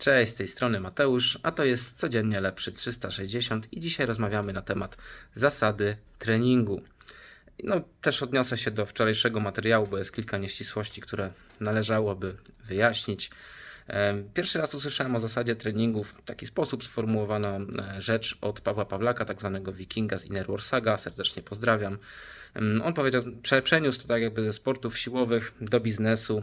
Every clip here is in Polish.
Cześć, z tej strony Mateusz, a to jest codziennie lepszy 360 i dzisiaj rozmawiamy na temat zasady treningu. No, też odniosę się do wczorajszego materiału, bo jest kilka nieścisłości, które należałoby wyjaśnić. Pierwszy raz usłyszałem o zasadzie treningu w taki sposób sformułowana e, rzecz od Pawła Pawlaka, tak zwanego wikinga z Inner Warsaga. Serdecznie pozdrawiam. On powiedział, prze, przeniósł to tak jakby ze sportów siłowych do biznesu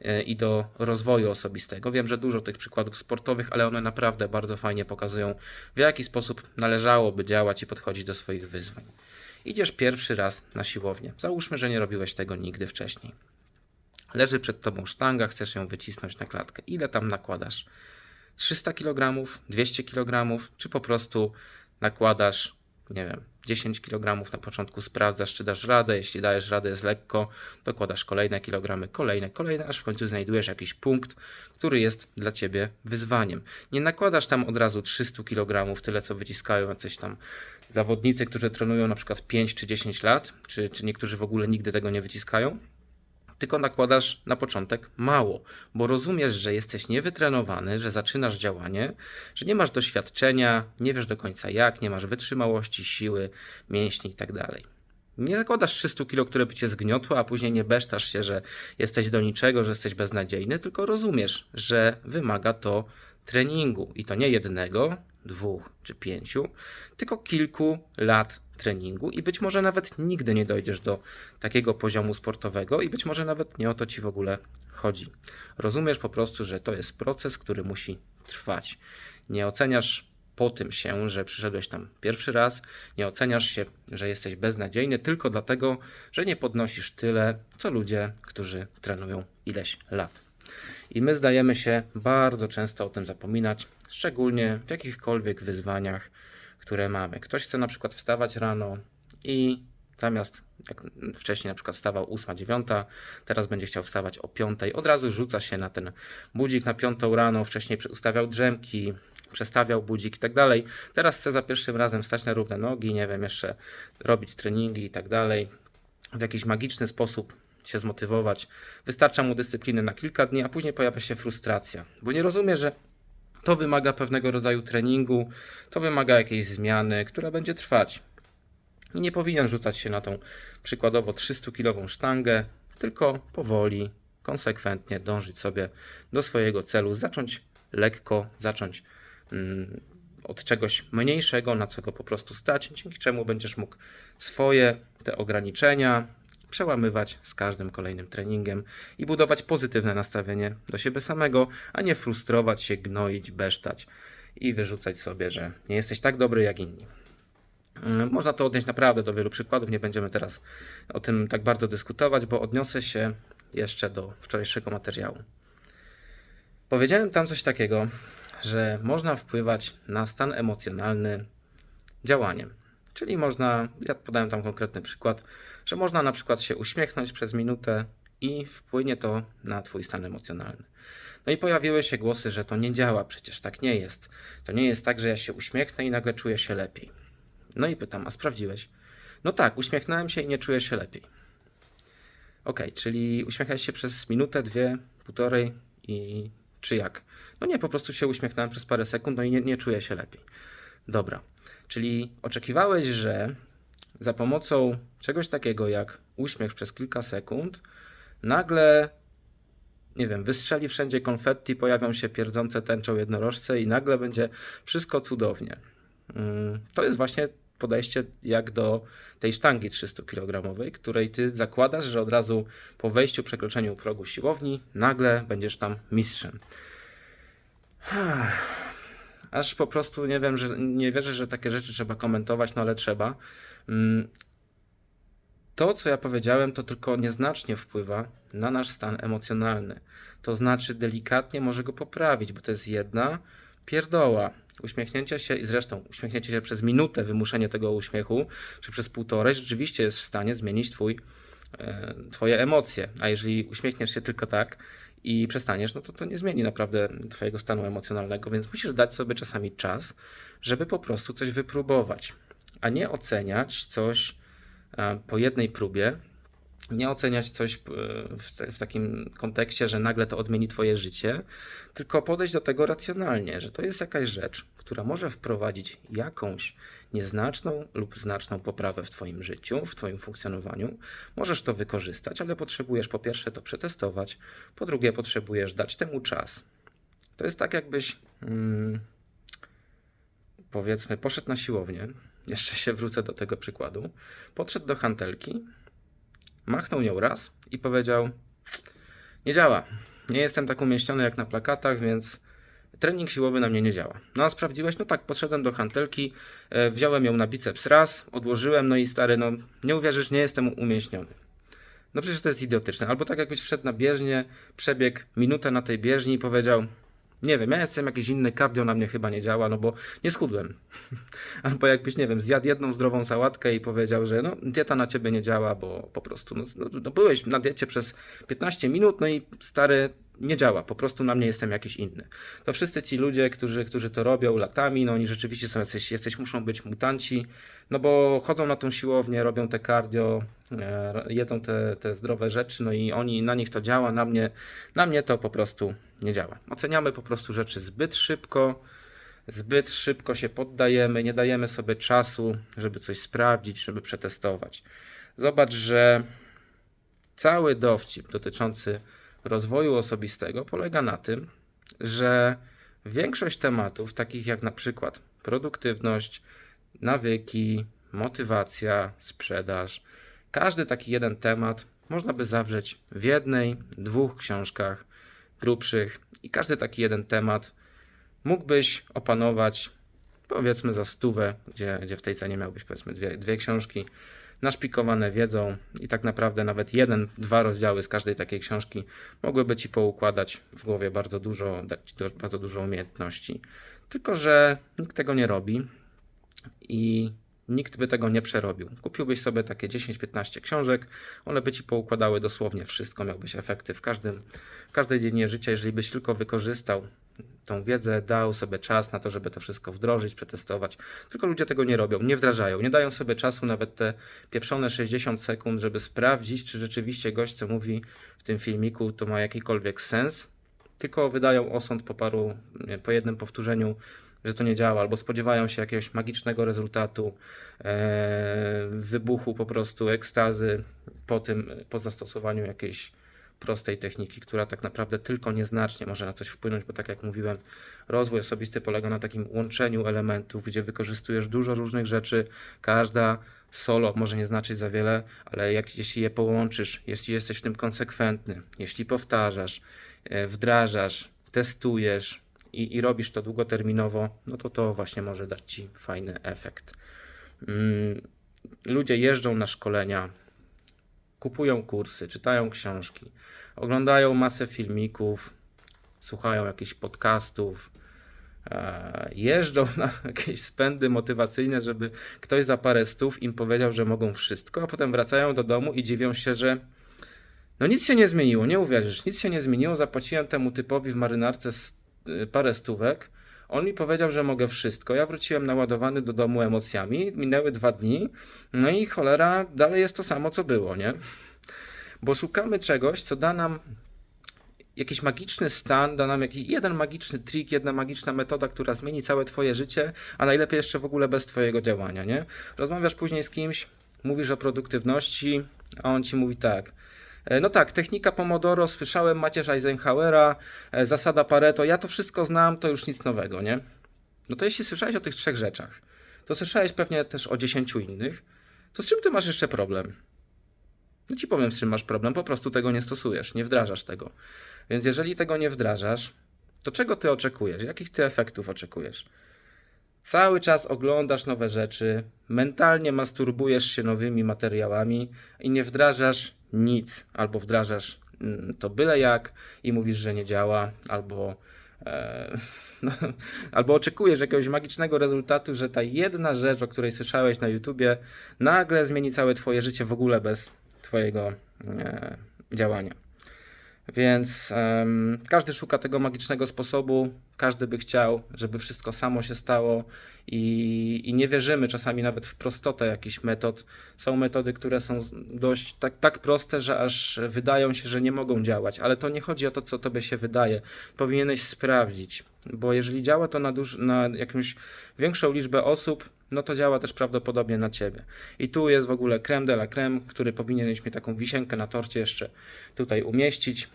e, i do rozwoju osobistego. Wiem, że dużo tych przykładów sportowych, ale one naprawdę bardzo fajnie pokazują, w jaki sposób należałoby działać i podchodzić do swoich wyzwań. Idziesz pierwszy raz na siłownię. Załóżmy, że nie robiłeś tego nigdy wcześniej. Leży przed tobą sztanga, chcesz ją wycisnąć na klatkę. Ile tam nakładasz? 300 kg, 200 kg, czy po prostu nakładasz, nie wiem, 10 kg na początku sprawdzasz, czy dasz radę. Jeśli dajesz radę, jest lekko, dokładasz kolejne kilogramy, kolejne, kolejne, aż w końcu znajdujesz jakiś punkt, który jest dla ciebie wyzwaniem. Nie nakładasz tam od razu 300 kg, tyle co wyciskają jacyś tam zawodnicy, którzy trenują na przykład 5 czy 10 lat, czy, czy niektórzy w ogóle nigdy tego nie wyciskają tylko nakładasz na początek mało, bo rozumiesz, że jesteś niewytrenowany, że zaczynasz działanie, że nie masz doświadczenia, nie wiesz do końca jak, nie masz wytrzymałości, siły, mięśni itd. Nie zakładasz 300 kg, które by cię zgniotło, a później nie besztasz się, że jesteś do niczego, że jesteś beznadziejny, tylko rozumiesz, że wymaga to treningu i to nie jednego, dwóch czy pięciu, tylko kilku lat treningu i być może nawet nigdy nie dojdziesz do takiego poziomu sportowego i być może nawet nie o to ci w ogóle chodzi. Rozumiesz po prostu, że to jest proces, który musi trwać. Nie oceniasz po tym się, że przyszedłeś tam pierwszy raz, nie oceniasz się, że jesteś beznadziejny tylko dlatego, że nie podnosisz tyle, co ludzie, którzy trenują ileś lat. I my zdajemy się bardzo często o tym zapominać, szczególnie w jakichkolwiek wyzwaniach, które mamy. Ktoś chce na przykład wstawać rano i zamiast jak wcześniej na przykład wstawał 8-9, teraz będzie chciał wstawać o 5, od razu rzuca się na ten budzik na 5 rano, wcześniej ustawiał drzemki, przestawiał budzik i tak dalej. Teraz chce za pierwszym razem wstać na równe nogi, nie wiem, jeszcze robić treningi i tak dalej. W jakiś magiczny sposób się zmotywować. Wystarcza mu dyscypliny na kilka dni, a później pojawia się frustracja, bo nie rozumie, że to wymaga pewnego rodzaju treningu, to wymaga jakiejś zmiany, która będzie trwać. I nie powinien rzucać się na tą przykładowo 300-kilową sztangę, tylko powoli, konsekwentnie dążyć sobie do swojego celu, zacząć lekko, zacząć mm, od czegoś mniejszego, na co go po prostu stać, dzięki czemu będziesz mógł swoje te ograniczenia przełamywać z każdym kolejnym treningiem i budować pozytywne nastawienie do siebie samego, a nie frustrować się, gnoić, besztać i wyrzucać sobie, że nie jesteś tak dobry jak inni. Mm, Można to odnieść naprawdę do wielu przykładów, nie będziemy teraz o tym tak bardzo dyskutować, bo odniosę się jeszcze do wczorajszego materiału. Powiedziałem tam coś takiego, że można wpływać na stan emocjonalny działaniem. Czyli można, ja podałem tam konkretny przykład, że można na przykład się uśmiechnąć przez minutę i wpłynie to na Twój stan emocjonalny. No i pojawiły się głosy, że to nie działa, przecież tak nie jest. To nie jest tak, że ja się uśmiechnę i nagle czuję się lepiej. No i pytam, a sprawdziłeś? No tak, uśmiechnąłem się i nie czuję się lepiej. Ok, czyli uśmiechałeś się przez minutę, dwie, półtorej i czy jak? No nie, po prostu się uśmiechnąłem przez parę sekund, no i nie, nie czuję się lepiej. Dobra, czyli oczekiwałeś, że za pomocą czegoś takiego jak uśmiech przez kilka sekund, nagle, nie wiem, wystrzeli wszędzie konfetti, pojawią się pierdzące tęczą jednorożce i nagle będzie wszystko cudownie. Mm, To jest właśnie podejście jak do tej sztangi 300 kg, której ty zakładasz, że od razu po wejściu, przekroczeniu progu siłowni, nagle będziesz tam mistrzem. Aż po prostu nie wiem, że nie wierzę, że takie rzeczy trzeba komentować, no ale trzeba. Mm, To, co ja powiedziałem, to tylko nieznacznie wpływa na nasz stan emocjonalny. To znaczy, delikatnie może go poprawić, bo to jest jedna pierdoła. Uśmiechnięcie się i zresztą uśmiechnięcie się przez minutę, wymuszenie tego uśmiechu, czy przez półtorej, rzeczywiście jest w stanie zmienić twój, Twoje emocje. A jeżeli uśmiechniesz się tylko tak i przestaniesz, no to to nie zmieni naprawdę Twojego stanu emocjonalnego, więc musisz dać sobie czasami czas, żeby po prostu coś wypróbować, a nie oceniać coś e, po jednej próbie nie oceniać coś e, w takim kontekście, że nagle to odmieni Twoje życie, tylko podejść do tego racjonalnie, że to jest jakaś rzecz, która może wprowadzić jakąś nieznaczną lub znaczną poprawę w Twoim życiu, w Twoim funkcjonowaniu. Możesz to wykorzystać, ale potrzebujesz po pierwsze to przetestować, po drugie potrzebujesz dać temu czas. To jest tak, jakbyś. Mm, powiedzmy, poszedł na siłownię, jeszcze się wrócę do tego przykładu, podszedł do hantelki, machnął nią raz i powiedział: Nie działa. Nie jestem tak umieściony jak na plakatach, więc trening siłowy na mnie nie działa. No a sprawdziłeś? No tak, podszedłem do hantelki, e, wziąłem ją na biceps raz, odłożyłem, no i stary, no nie uwierzysz, nie jestem umieśniony. No przecież to jest idiotyczne. Albo tak jakbyś wszedł na bieżnię, przebiegł minutę na tej bieżni i powiedział: Nie wiem, ja jestem jakiś inny, kardio na mnie chyba nie działa, no bo nie schudłem. Albo jakbyś, nie wiem, zjadł jedną zdrową sałatkę i powiedział, że no, dieta na ciebie nie działa, bo po prostu no, no, no byłeś na diecie przez 15 minut, no i stary nie działa, po prostu na mnie jestem jakiś inny. To wszyscy ci ludzie, którzy, którzy to robią latami, no oni rzeczywiście są jacyś, jacyś muszą być mutanci, no bo chodzą na tą siłownię, robią te cardio, e, jedzą te, te zdrowe rzeczy, no i oni, na nich to działa, na mnie, na mnie to po prostu nie działa. Oceniamy po prostu rzeczy zbyt szybko, zbyt szybko się poddajemy, nie dajemy sobie czasu, żeby coś sprawdzić, żeby przetestować. Zobacz, że cały dowcip dotyczący rozwoju osobistego polega na tym, że większość tematów, takich jak na przykład produktywność, nawyki, motywacja, sprzedaż, każdy taki jeden temat można by zawrzeć w jednej, dwóch książkach grubszych i każdy taki jeden temat mógłbyś opanować powiedzmy za stówę, gdzie, gdzie w tej cenie miałbyś powiedzmy dwie, dwie książki naszpikowane wiedzą i tak naprawdę nawet jeden, dwa rozdziały z każdej takiej książki mogłyby Ci poukładać w głowie bardzo dużo, dać Ci bardzo dużo umiejętności. Tylko, że nikt tego nie robi i nikt by tego nie przerobił. Kupiłbyś sobie takie 10-15 książek, one by Ci poukładały dosłownie wszystko, miałbyś efekty w, każdym, w każdej dziedzinie życia, jeżeli byś tylko wykorzystał tą wiedzę, dał sobie czas na to, żeby to wszystko wdrożyć, przetestować. Tylko ludzie tego nie robią, nie wdrażają, nie dają sobie czasu nawet te pieprzone 60 sekund, żeby sprawdzić, czy rzeczywiście gość, co mówi w tym filmiku, to ma jakikolwiek sens. Tylko wydają osąd po paru, po jednym powtórzeniu, że to nie działa, albo spodziewają się jakiegoś magicznego rezultatu, e, wybuchu po prostu ekstazy po tym, po zastosowaniu jakiejś prostej techniki, która tak naprawdę tylko nieznacznie może na coś wpłynąć, bo tak jak mówiłem, rozwój osobisty polega na takim łączeniu elementów, gdzie wykorzystujesz dużo różnych rzeczy, każda solo może nie znaczyć za wiele, ale jak, jeśli je połączysz, jeśli jesteś w tym konsekwentny, jeśli powtarzasz, e, wdrażasz, testujesz i, i robisz to długoterminowo, no to to właśnie może dać Ci fajny efekt. Mm, Ludzie jeżdżą na szkolenia, kupują kursy, czytają książki, oglądają masę filmików, słuchają jakichś podcastów, e, jeżdżą na jakieś spędy motywacyjne, żeby ktoś za parę stów im powiedział, że mogą wszystko, a potem wracają do domu i dziwią się, że no nic się nie zmieniło, nie uwierzysz, nic się nie zmieniło, zapłaciłem temu typowi w marynarce y, parę stówek, on mi powiedział, że mogę wszystko. Ja wróciłem naładowany do domu emocjami. Minęły dwa dni. No i cholera, dalej jest to samo, co było, nie? Bo szukamy czegoś, co da nam jakiś magiczny stan, da nam jakiś jeden magiczny trik, jedna magiczna metoda, która zmieni całe Twoje życie, a najlepiej jeszcze w ogóle bez Twojego działania, nie? Rozmawiasz później z kimś, mówisz o produktywności, a on ci mówi tak. E, No tak, technika Pomodoro, słyszałem Macierz Eisenhowera, e, zasada Pareto, ja to wszystko znam, to już nic nowego, nie? No to jeśli słyszałeś o tych trzech rzeczach, to słyszałeś pewnie też o dziesięciu innych, to z czym ty masz jeszcze problem? No ci powiem, z czym masz problem, po prostu tego nie stosujesz, nie wdrażasz tego. Więc jeżeli tego nie wdrażasz, to czego ty oczekujesz? Jakich ty efektów oczekujesz? Cały czas oglądasz nowe rzeczy, mentalnie masturbujesz się nowymi materiałami i nie wdrażasz nic, albo wdrażasz mm, to byle jak i mówisz, że nie działa, albo, e, no, albo oczekujesz jakiegoś magicznego rezultatu, że ta jedna rzecz, o której słyszałeś na YouTubie, nagle zmieni całe Twoje życie w ogóle bez Twojego e, działania. Więc em, każdy szuka tego magicznego sposobu, każdy by chciał, żeby wszystko samo się stało i, i nie wierzymy czasami nawet w prostotę jakichś metod. Są metody, które są dość tak, tak proste, że aż wydają się, że nie mogą działać, ale to nie chodzi o to, co tobie się wydaje. Powinieneś sprawdzić, bo jeżeli działa to na, duż, na jakąś większą liczbę osób, no to działa też prawdopodobnie na ciebie. I tu jest w ogóle creme de la creme, który powinieneś mi taką wisienkę na torcie jeszcze tutaj umieścić,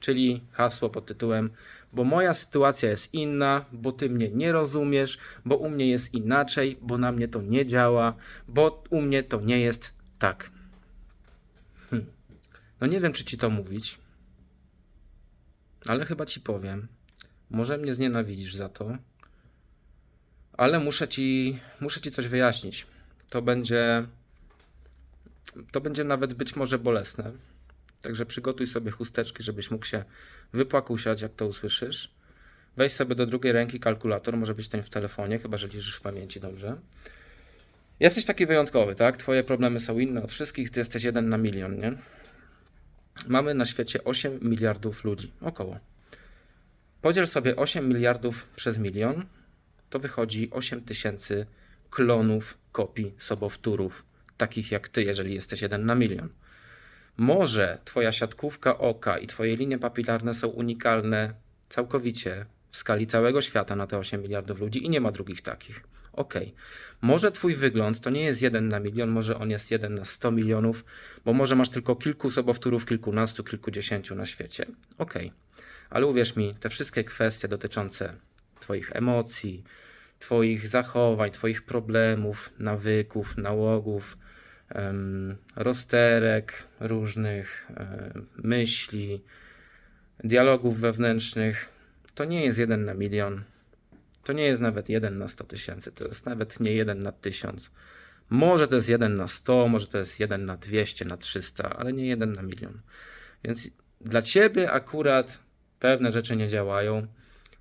czyli hasło pod tytułem bo moja sytuacja jest inna, bo ty mnie nie rozumiesz, bo u mnie jest inaczej, bo na mnie to nie działa, bo u mnie to nie jest tak. Hm. No nie wiem, czy ci to mówić, ale chyba ci powiem. Może mnie znienawidzisz za to, ale muszę ci, muszę ci coś wyjaśnić. To będzie, to będzie nawet być może bolesne. Także przygotuj sobie chusteczki, żebyś mógł się wypłakusiać, jak to usłyszysz. Weź sobie do drugiej ręki kalkulator, może być ten w telefonie, chyba że liczysz w pamięci dobrze. Jesteś taki wyjątkowy, tak? Twoje problemy są inne od wszystkich, ty jesteś jeden na milion, nie? Mamy na świecie 8 miliardów ludzi, około. Podziel sobie 8 miliardów przez milion, to wychodzi 8 tysięcy klonów kopii sobowtórów, takich jak ty, jeżeli jesteś jeden na milion. Może Twoja siatkówka oka i Twoje linie papilarne są unikalne całkowicie w skali całego świata na te 8 miliardów ludzi i nie ma drugich takich. Ok. Może Twój wygląd to nie jest jeden na milion, może on jest jeden na 100 milionów, bo może masz tylko kilku sobowtórów, kilkunastu, kilkudziesięciu na świecie. Ok. Ale uwierz mi, te wszystkie kwestie dotyczące Twoich emocji, Twoich zachowań, Twoich problemów, nawyków, nałogów, rozterek różnych, myśli, dialogów wewnętrznych. To nie jest jeden na milion. To nie jest nawet jeden na 100 tysięcy. To jest nawet nie jeden na tysiąc. Może to jest jeden na 100, może to jest jeden na 200, na 300, ale nie jeden na milion. Więc dla ciebie akurat pewne rzeczy nie działają.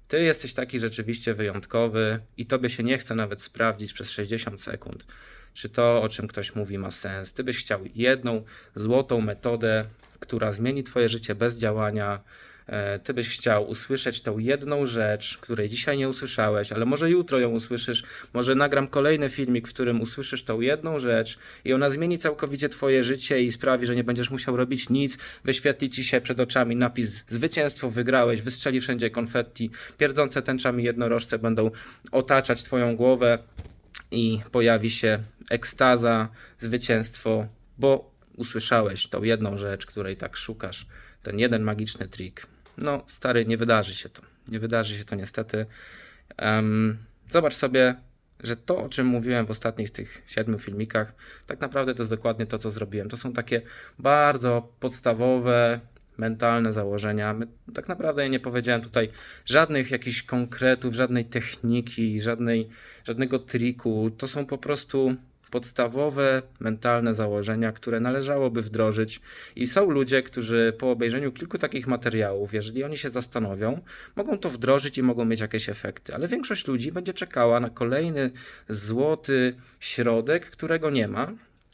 Ty jesteś taki rzeczywiście wyjątkowy i tobie się nie chce nawet sprawdzić przez 60 sekund czy to, o czym ktoś mówi, ma sens. Ty byś chciał jedną złotą metodę, która zmieni Twoje życie bez działania. E, ty byś chciał usłyszeć tą jedną rzecz, której dzisiaj nie usłyszałeś, ale może jutro ją usłyszysz, może nagram kolejny filmik, w którym usłyszysz tą jedną rzecz i ona zmieni całkowicie Twoje życie i sprawi, że nie będziesz musiał robić nic, wyświetli Ci się przed oczami napis zwycięstwo, wygrałeś, wystrzeli wszędzie konfetti, pierdzące tęczami jednorożce będą otaczać Twoją głowę i pojawi się ekstaza, zwycięstwo, bo usłyszałeś tą jedną rzecz, której tak szukasz, ten jeden magiczny trik. No, stary, nie wydarzy się to. Nie wydarzy się to niestety. Um, zobacz sobie, że to, o czym mówiłem w ostatnich tych siedmiu filmikach, tak naprawdę to jest dokładnie to, co zrobiłem. To są takie bardzo podstawowe, mentalne założenia. Tak naprawdę ja nie powiedziałem tutaj żadnych jakichś konkretów, żadnej techniki, żadnej, żadnego triku. To są po prostu podstawowe mentalne założenia, które należałoby wdrożyć. I są ludzie, którzy po obejrzeniu kilku takich materiałów, jeżeli oni się zastanowią, mogą to wdrożyć i mogą mieć jakieś efekty. Ale większość ludzi będzie czekała na kolejny złoty środek, którego nie ma.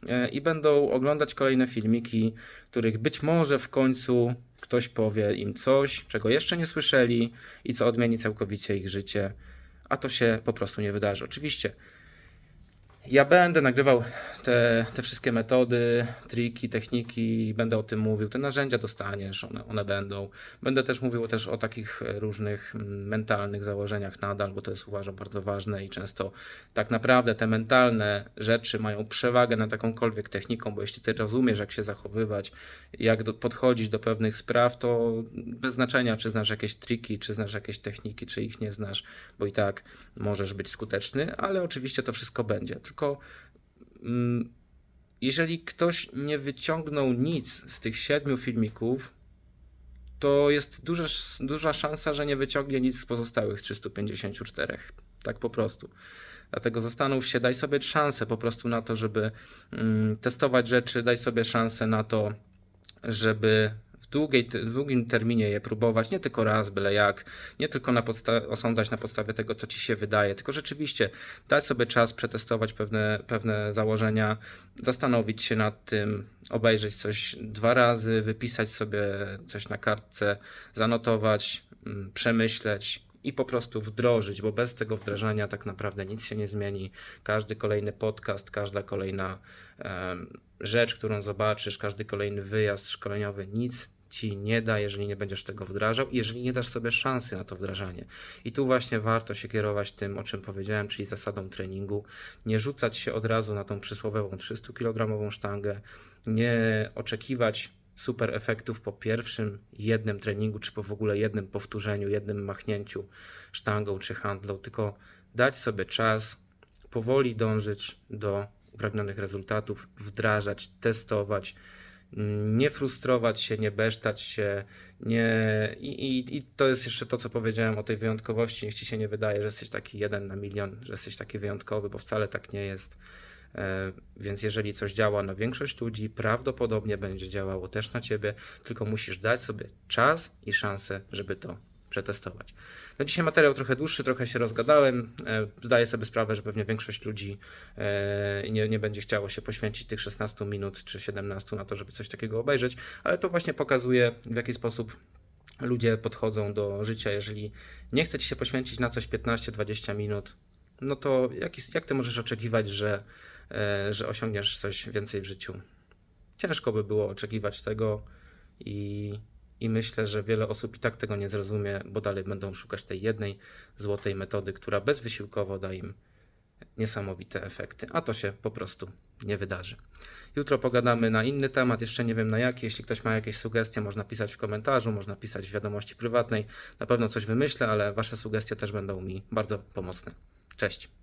E, I będą oglądać kolejne filmiki, których być może w końcu ktoś powie im coś, czego jeszcze nie słyszeli i co odmieni całkowicie ich życie, a to się po prostu nie wydarzy. Oczywiście ja będę nagrywał te, te wszystkie metody, triki, techniki, będę o tym mówił. Te narzędzia dostaniesz, one, one będą. Będę też mówił też o takich różnych mentalnych założeniach nadal, bo to jest uważam bardzo ważne i często tak naprawdę te mentalne rzeczy mają przewagę nad jakąkolwiek techniką, bo jeśli ty rozumiesz, jak się zachowywać, jak do, podchodzić do pewnych spraw, to bez znaczenia, czy znasz jakieś triki, czy znasz jakieś techniki, czy ich nie znasz, bo i tak możesz być skuteczny, ale oczywiście to wszystko będzie. Tylko mm, jeżeli ktoś nie wyciągnął nic z tych siedmiu filmików, to jest duża, duża szansa, że nie wyciągnie nic z pozostałych 354. Tak po prostu. Dlatego zastanów się, daj sobie szansę po prostu na to, żeby mm, testować rzeczy, daj sobie szansę na to, żeby w, długiej, w długim terminie je próbować, nie tylko raz, byle jak, nie tylko na podsta- osądzać na podstawie tego, co ci się wydaje, tylko rzeczywiście dać sobie czas przetestować pewne, pewne założenia, zastanowić się nad tym, obejrzeć coś dwa razy, wypisać sobie coś na kartce, zanotować, mm, przemyśleć i po prostu wdrożyć, bo bez tego wdrażania tak naprawdę nic się nie zmieni. Każdy kolejny podcast, każda kolejna rzecz, którą zobaczysz, każdy kolejny wyjazd szkoleniowy, nic ci nie da, jeżeli nie będziesz tego wdrażał i jeżeli nie dasz sobie szansy na to wdrażanie. I tu właśnie warto się kierować tym, o czym powiedziałem, czyli zasadą treningu. Nie rzucać się od razu na tą przysłowiową 300 kg sztangę, nie oczekiwać super efektów po pierwszym jednym treningu, czy po w ogóle jednym powtórzeniu, jednym machnięciu sztangą czy handlą, tylko dać sobie czas, powoli dążyć do upragnionych rezultatów, wdrażać, testować, mm, nie frustrować się, nie besztać się, nie... I, i, I to jest jeszcze to, co powiedziałem o tej wyjątkowości. Ci się nie wydaje, że jesteś taki jeden na milion, że jesteś taki wyjątkowy, bo wcale tak nie jest. E, Więc jeżeli coś działa na większość ludzi, prawdopodobnie będzie działało też na ciebie, tylko musisz dać sobie czas i szansę, żeby to przetestować. No dzisiaj materiał trochę dłuższy, trochę się rozgadałem. E, Zdaję sobie sprawę, że pewnie większość ludzi e, nie, nie będzie chciało się poświęcić tych 16 minut czy 17 na to, żeby coś takiego obejrzeć, ale to właśnie pokazuje, w jaki sposób ludzie podchodzą do życia. Jeżeli nie chce ci się poświęcić na coś 15-20 minut, no to jak, jak ty możesz oczekiwać, że, e, że osiągniesz coś więcej w życiu? Ciężko by było oczekiwać tego i, i myślę, że wiele osób i tak tego nie zrozumie, bo dalej będą szukać tej jednej złotej metody, która bezwysiłkowo da im niesamowite efekty, a to się po prostu nie wydarzy. Jutro pogadamy na inny temat, jeszcze nie wiem na jaki. Jeśli ktoś ma jakieś sugestie, można pisać w komentarzu, można pisać w wiadomości prywatnej. Na pewno coś wymyślę, ale Wasze sugestie też będą mi bardzo pomocne. Cześć.